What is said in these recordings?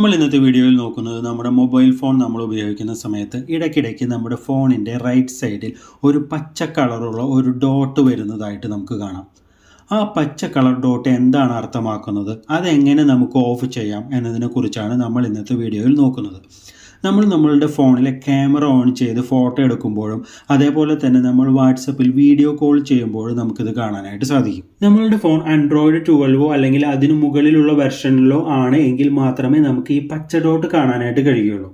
നമ്മൾ ഇന്നത്തെ വീഡിയോയിൽ നോക്കുന്നത് നമ്മുടെ മൊബൈൽ ഫോൺ നമ്മൾ ഉപയോഗിക്കുന്ന സമയത്ത് ഇടയ്ക്കിടയ്ക്ക് നമ്മുടെ ഫോണിന്റെ റൈറ്റ് സൈഡിൽ ഒരു പച്ച കളറുള്ള ഒരു ഡോട്ട് വരുന്നതായിട്ട് നമുക്ക് കാണാം. ആ പച്ച കളർ ഡോട്ട് എന്താണ് അർത്ഥമാക്കുന്നത്? അതെങ്ങനെ നമുക്ക് ഓഫ് ചെയ്യാം എന്നതിനെക്കുറിച്ചാണ് നമ്മൾ ഇന്നത്തെ വീഡിയോയിൽ നോക്കുന്നത്. നമ്മൾ നമ്മളുടെ ഫോണിലെ ക്യാമറ ഓൺ ചെയ്ത് ഫോട്ടോ എടുക്കുമ്പോഴും അതേപോലെ തന്നെ നമ്മൾ വാട്സപ്പിൽ വീഡിയോ കോൾ ചെയ്യുമ്പോഴും നമുക്കിത് കാണാനായിട്ട് സാധിക്കും. നമ്മളുടെ ഫോൺ ആൻഡ്രോയിഡ് ട്വൽവോ അല്ലെങ്കിൽ അതിനു മുകളിലുള്ള വെർഷനിലോ ആണ് എങ്കിൽ മാത്രമേ നമുക്ക് ഈ പച്ച ഡോട്ട് കാണാനായിട്ട് കഴിയുള്ളൂ.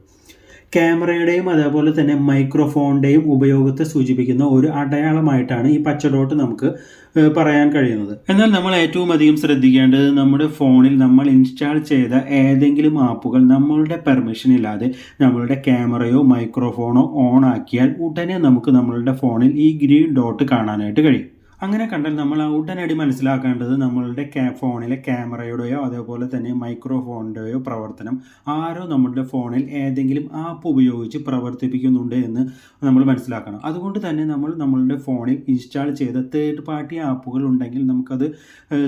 ക്യാമറയുടെയും അതേപോലെ തന്നെ മൈക്രോഫോണിന്റെയും ഉപയോഗത്തെ സൂചിപ്പിക്കുന്ന ഒരു അടയാളമായിട്ടാണ് ഈ പച്ച ഡോട്ട് നമുക്ക് പറയാൻ കഴിയുന്നത്. എന്നാൽ നമ്മൾ ഏറ്റവും അധികം ശ്രദ്ധിക്കേണ്ടത് നമ്മുടെ ഫോണിൽ നമ്മൾ ഇൻസ്റ്റാൾ ചെയ്ത ഏതെങ്കിലും ആപ്പുകൾ നമ്മളുടെ പെർമിഷൻ ഇല്ലാതെ നമ്മളുടെ ക്യാമറയോ മൈക്രോഫോണോ ഓൺ ആക്കിയാൽ ഉടനെ നമുക്ക് നമ്മളുടെ ഫോണിൽ ഈ ഗ്രീൻ ഡോട്ട് കാണാനായിട്ട് കഴിയും. അങ്ങനെ കണ്ടാൽ നമ്മൾ ഉടനടി മനസ്സിലാക്കേണ്ടത് നമ്മളുടെ ക്യാ ഫോണിലെ ക്യാമറയുടെയോ അതേപോലെ തന്നെ മൈക്രോഫോണിന്റെയോ പ്രവർത്തനം ആരോ നമ്മളുടെ ഫോണിൽ ഏതെങ്കിലും ആപ്പ് ഉപയോഗിച്ച് പ്രവർത്തിപ്പിക്കുന്നുണ്ട് എന്ന് നമ്മൾ മനസ്സിലാക്കണം. അതുകൊണ്ട് തന്നെ നമ്മൾ നമ്മളുടെ ഫോണിൽ ഇൻസ്റ്റാൾ ചെയ്ത തേർഡ് പാർട്ടി ആപ്പുകൾ ഉണ്ടെങ്കിൽ നമുക്കത്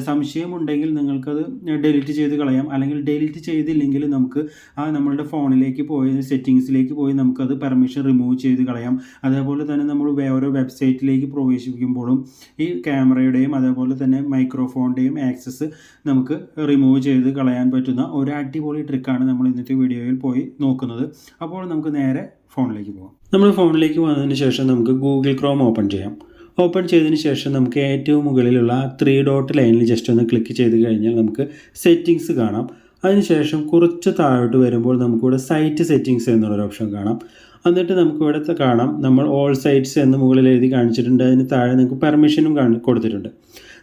സംശയമുണ്ടെങ്കിൽ നിങ്ങൾക്കത് ഡിലീറ്റ് ചെയ്ത് കളയാം. അല്ലെങ്കിൽ ഡിലീറ്റ് ചെയ്തില്ലെങ്കിൽ നമുക്ക് ആ നമ്മളുടെ ഫോണിലേക്ക് പോയി സെറ്റിങ്സിലേക്ക് പോയി നമുക്കത് പെർമിഷൻ റിമൂവ് ചെയ്ത് കളയാം. അതേപോലെ തന്നെ നമ്മൾ വേറെ വെബ്സൈറ്റിലേക്ക് പ്രവേശിക്കുമ്പോഴും ഈ ക്യാമറയുടെയും അതേപോലെ തന്നെ മൈക്രോഫോണിന്റെയും ആക്സസ് നമുക്ക് റിമൂവ് ചെയ്ത് കളയാൻ പറ്റുന്ന ഒരു അടിപൊളി ട്രിക്കാണ് നമ്മൾ ഇന്നത്തെ വീഡിയോയിൽ പോയി നോക്കുന്നത്. അപ്പോൾ നമുക്ക് നേരെ ഫോണിലേക്ക് പോകാം. നമ്മൾ ഫോണിലേക്ക് വന്നതിന് ശേഷം നമുക്ക് ഗൂഗിൾ ക്രോം ഓപ്പൺ ചെയ്യാം. ഓപ്പൺ ചെയ്തതിന് ശേഷം നമുക്ക് ഏറ്റവും മുകളിലുള്ള ത്രീ ഡോട്ട് ലൈനിൽ ജസ്റ്റ് ഒന്ന് ക്ലിക്ക് ചെയ്ത് കഴിഞ്ഞാൽ നമുക്ക് സെറ്റിങ്സ് കാണാം. അതിനുശേഷം കുറച്ച് താഴോട്ട് വരുമ്പോൾ നമുക്കിവിടെ സൈറ്റ് സെറ്റിങ്സ് എന്നുള്ളൊരു ഓപ്ഷൻ കാണാം. എന്നിട്ട് നമുക്ക് ഇവിടെ കാണാം. നമ്മൾ ഓൾ സൈറ്റ്സ് എന്ന് മുകളിൽ എഴുതി കാണിച്ചിട്ടുണ്ട്. അതിന് താഴെ നിങ്ങൾക്ക് പെർമിഷനും കൊടുത്തിട്ടുണ്ട്.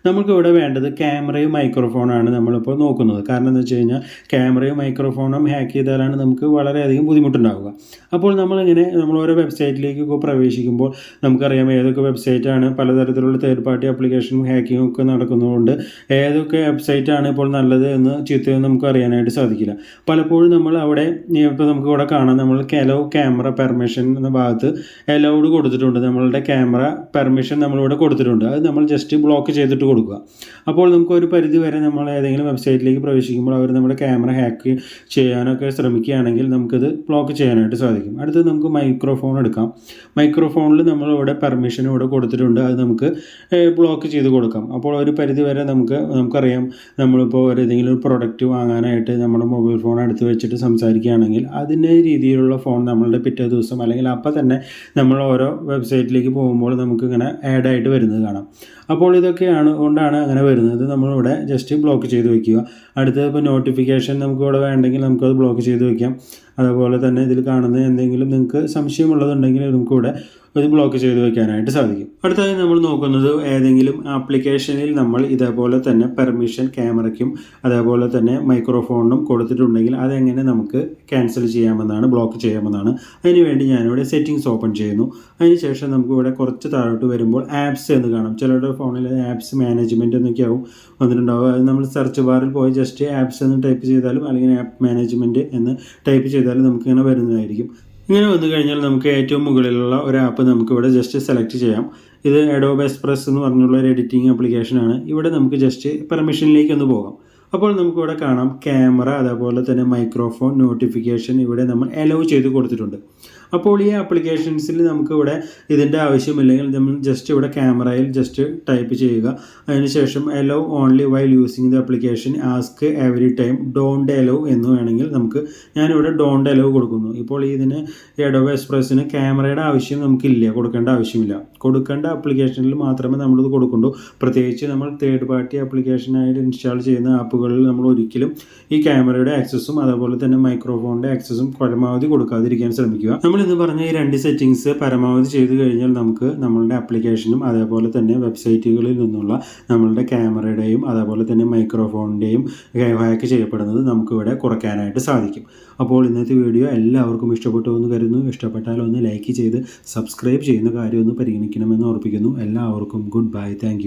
നമുക്ക് ഇവിടെ വേണ്ടത് ക്യാമറയും മൈക്രോഫോണാണ് നമ്മളിപ്പോൾ നോക്കുന്നത്. കാരണം എന്താ വെച്ച് കഴിഞ്ഞാൽ ക്യാമറയും മൈക്രോഫോണും ഹാക്ക് ചെയ്താലാണ് നമുക്ക് വളരെയധികം ബുദ്ധിമുട്ടുണ്ടാവുക. അപ്പോൾ നമ്മളിങ്ങനെ നമ്മൾ ഓരോ വെബ്സൈറ്റിലേക്കൊക്കെ പ്രവേശിക്കുമ്പോൾ നമുക്കറിയാം ഏതൊക്കെ വെബ്സൈറ്റാണ് പലതരത്തിലുള്ള തേർഡ് പാർട്ടി ആപ്ലിക്കേഷനും ഹാക്കിങ്ങും ഒക്കെ നടക്കുന്നതുകൊണ്ട് ഏതൊക്കെ വെബ്സൈറ്റാണ് ഇപ്പോൾ നല്ലത് എന്ന് ചീത്തയെന്ന് നമുക്ക് അറിയാനായിട്ട് സാധിക്കില്ല. പലപ്പോഴും നമ്മൾ അവിടെ ഇപ്പോൾ നമുക്ക് ഇവിടെ കാണാം നമ്മൾ കെലോ ക്യാമറ പെർമിഷൻ എന്ന ഭാഗത്ത് അലൗഡ് കൊടുത്തിട്ടുണ്ട്. നമ്മളുടെ ക്യാമറ പെർമിഷൻ നമ്മളിവിടെ കൊടുത്തിട്ടുണ്ട്. അത് നമ്മൾ ജസ്റ്റ് ബ്ലോക്ക് ചെയ്തിട്ട് കൊടുക്കുക. അപ്പോൾ നമുക്ക് ഒരു പരിധി വരെ നമ്മൾ ഏതെങ്കിലും വെബ്സൈറ്റിലേക്ക് പ്രവേശിക്കുമ്പോൾ അവർ നമ്മുടെ ക്യാമറ ഹാക്ക് ചെയ്യാനൊക്കെ ശ്രമിക്കുകയാണെങ്കിൽ നമുക്കത് ബ്ലോക്ക് ചെയ്യാനായിട്ട് സാധിക്കും. അടുത്തത് നമുക്ക് മൈക്രോഫോൺ എടുക്കാം. മൈക്രോഫോണിൽ നമ്മളിവിടെ പെർമിഷൻ ഇവിടെ കൊടുത്തിട്ടുണ്ട്. അത് നമുക്ക് ബ്ലോക്ക് ചെയ്ത് കൊടുക്കാം. അപ്പോൾ ഒരു പരിധി വരെ നമുക്ക് നമുക്കറിയാം നമ്മളിപ്പോൾ ഏതെങ്കിലും ഒരു പ്രൊഡക്റ്റ് വാങ്ങാനായിട്ട് നമ്മുടെ മൊബൈൽ ഫോൺ എടുത്ത് വെച്ചിട്ട് സംസാരിക്കുകയാണെങ്കിൽ അതിന്റെ രീതിയിലുള്ള ഫോൺ നമ്മളുടെ പിറ്റേ ദിവസം അല്ലെങ്കിൽ അപ്പം തന്നെ നമ്മൾ ഓരോ വെബ്സൈറ്റിലേക്ക് പോകുമ്പോൾ നമുക്കിങ്ങനെ ആഡായിട്ട് വരുന്നത് കാണാം. അപ്പോൾ ഇതൊക്കെയാണ് കൊണ്ടാണ് അങ്ങനെ വരുന്നത്. നമ്മളിവിടെ ജസ്റ്റ് ബ്ലോക്ക് ചെയ്ത് വെക്കുക. അടുത്തത് ഇപ്പോൾ നോട്ടിഫിക്കേഷൻ നമുക്ക് ഇവിടെ വേണ്ടെങ്കിൽ നമുക്കത് ബ്ലോക്ക് ചെയ്ത് വെക്കാം. അതുപോലെ തന്നെ ഇതിൽ കാണുന്ന എന്തെങ്കിലും നിങ്ങൾക്ക് സംശയമുള്ളതുണ്ടെങ്കിൽ നമുക്കിവിടെ ഇത് ബ്ലോക്ക് ചെയ്ത് വെക്കാനായിട്ട് സാധിക്കും. അടുത്തതായി നമ്മൾ നോക്കുന്നത് ഏതെങ്കിലും ആപ്ലിക്കേഷനിൽ നമ്മൾ ഇതേപോലെ തന്നെ പെർമിഷൻ ക്യാമറയ്ക്കും അതേപോലെ തന്നെ മൈക്രോഫോണിനും കൊടുത്തിട്ടുണ്ടെങ്കിൽ അതെങ്ങനെ നമുക്ക് ക്യാൻസൽ ചെയ്യാമെന്നാണ് ബ്ലോക്ക് ചെയ്യാമെന്നാണ്. അതിനുവേണ്ടി ഞാനിവിടെ സെറ്റിങ്സ് ഓപ്പൺ ചെയ്യുന്നു. അതിനുശേഷം നമുക്ക് ഇവിടെ കുറച്ച് താഴോട്ട് വരുമ്പോൾ ആപ്സ് എന്ന് കാണാം. ചിലരുടെ ഫോണിൽ ആപ്സ് മാനേജ്മെന്റ് എന്നൊക്കെ ആവും വന്നിട്ടുണ്ടാവും. അത് നമ്മൾ സെർച്ച് ബാറിൽ പോയി ജസ്റ്റ് ആപ്സ് എന്ന് ടൈപ്പ് ചെയ്താലും അല്ലെങ്കിൽ ആപ്പ് മാനേജ്മെന്റ് എന്ന് ടൈപ്പ് ചെയ്താലും നമുക്കിങ്ങനെ വരുന്നതായിരിക്കും. ഇങ്ങനെ വന്നു കഴിഞ്ഞാൽ നമുക്ക് ഏറ്റവും മുകളിലുള്ള ഒരു ആപ്പ് നമുക്കിവിടെ ജസ്റ്റ് സെലക്ട് ചെയ്യാം. ഇത് എഡോബ് എക്സ്പ്രസ് എന്ന് പറഞ്ഞുള്ള ഒരു എഡിറ്റിംഗ് ആപ്ലിക്കേഷനാണ് ഇവിടെ നമുക്ക് ജസ്റ്റ് പെർമിഷനിലേക്ക് ഒന്ന് പോകാം. അപ്പോൾ നമുക്കിവിടെ കാണാം ക്യാമറ അതേപോലെ തന്നെ മൈക്രോഫോൺ നോട്ടിഫിക്കേഷൻ ഇവിടെ നമ്മൾ അലോ ചെയ്ത് കൊടുത്തിട്ടുണ്ട്. അപ്പോൾ ഈ ആപ്ലിക്കേഷൻസിൽ നമുക്ക് ഇവിടെ ഇതിന്റെ ആവശ്യമില്ലെങ്കിൽ നമ്മൾ ജസ്റ്റ് ഇവിടെ ക്യാമറയിൽ ജസ്റ്റ് ടൈപ്പ് ചെയ്യുക. അതിനുശേഷം allow only while using the application ask every time don't allow എന്ന് വേണമെങ്കിൽ നമുക്ക് ഞാനിവിടെ ഡോണ്ട് അലോ കൊടുക്കുന്നു. ഇപ്പോൾ ഇതിന് എഡോബ് എക്സ്പ്രസ്സിന് ക്യാമറയുടെ ആവശ്യം നമുക്കില്ല കൊടുക്കേണ്ട ആവശ്യമില്ല. കൊടുക്കേണ്ട ആപ്ലിക്കേഷനിൽ മാത്രമേ നമ്മളിത് കൊടുക്കുള്ളൂ പ്രത്യേകിച്ച് നമ്മൾ തേർഡ് പാർട്ടി ആപ്ലിക്കേഷനായിട്ട് ഇൻസ്റ്റാൾ ചെയ്യുന്ന ആപ്പുകളിൽ നമ്മൾ ഒരിക്കലും ഈ ക്യാമറയുടെ ആക്സസും അതുപോലെ തന്നെ മൈക്രോഫോണിന്റെ ആക്സസും പരമാവധി കൊടുക്കാതിരിക്കാൻ ശ്രമിക്കുക. നമ്മൾ ഇന്ന് പറഞ്ഞ ഈ രണ്ട് സെറ്റിങ്സ് പരമാവധി ചെയ്ത് കഴിഞ്ഞാൽ നമുക്ക് നമ്മളുടെ ആപ്ലിക്കേഷനും അതേപോലെ തന്നെ വെബ്സൈറ്റുകളിൽ നിന്നുള്ള നമ്മളുടെ ക്യാമറയുടെയും അതേപോലെ തന്നെ മൈക്രോഫോണിന്റെയും ഹാക്ക് ചെയ്യപ്പെടുന്നത് നമുക്കിവിടെ കുറയ്ക്കാനായിട്ട് സാധിക്കും. അപ്പോൾ ഇന്നത്തെ വീഡിയോ എല്ലാവർക്കും ഇഷ്ടപ്പെട്ടു എന്ന് കരുതുന്നു. ഇഷ്ടപ്പെട്ടാൽ ഒന്ന് ലൈക്ക് ചെയ്ത് സബ്സ്ക്രൈബ് ചെയ്യുന്ന കാര്യം ഒന്ന് പരിഗണിക്കണമെന്ന് ഓർപ്പിക്കുന്നു. എല്ലാവർക്കും ഗുഡ് ബൈ താങ്ക്